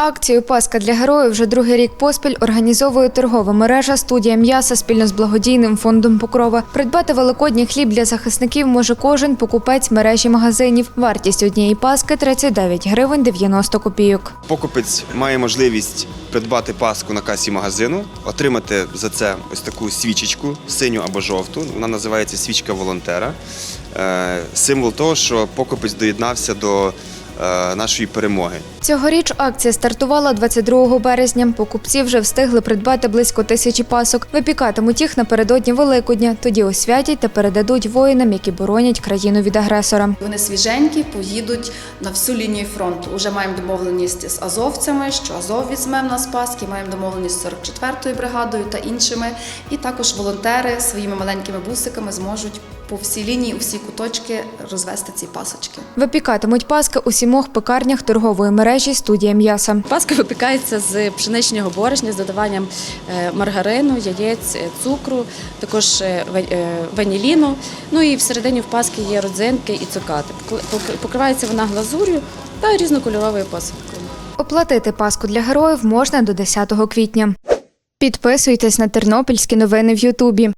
Акцію Паска для героїв вже другий рік поспіль організовує торгова мережа студія м'яса спільно з благодійним фондом Покрова. Придбати великодній хліб для захисників може кожен покупець мережі магазинів. Вартість однієї паски 39 гривень 90 копійок. Покупець має можливість придбати паску на касі магазину, отримати за це ось таку свічечку, синю або жовту. Вона називається свічка волонтера. Е, Символ того, що покупець доєднався до нашої перемоги. Цьогоріч акція стартувала 22 березня. Покупці вже встигли придбати близько тисячі пасок. Випікатимуть їх напередодні Великодня. Тоді освятять та передадуть воїнам, які боронять країну від агресора. Вони свіженькі, поїдуть на всю лінію фронту. Уже маємо домовленість з азовцями, що Азов візьме в нас паски, маємо домовленість з 44-ю бригадою та іншими. І також волонтери своїми маленькими бусиками зможуть по всій лінії, у всі куточки розвести ці пасочки. Випікатимуть паски у сімох пекарнях торгової мережі студія м'яса. Паска випікається з пшеничного борошна з додаванням е, маргарину, яєць, е, цукру, також е, ваніліну. Ну і всередині в паски є родзинки і цукати. Покривається вона глазур'ю та різнокольоровою посипкою. Оплатити паску для героїв можна до 10 квітня. Підписуйтесь на тернопільські новини в Ютубі.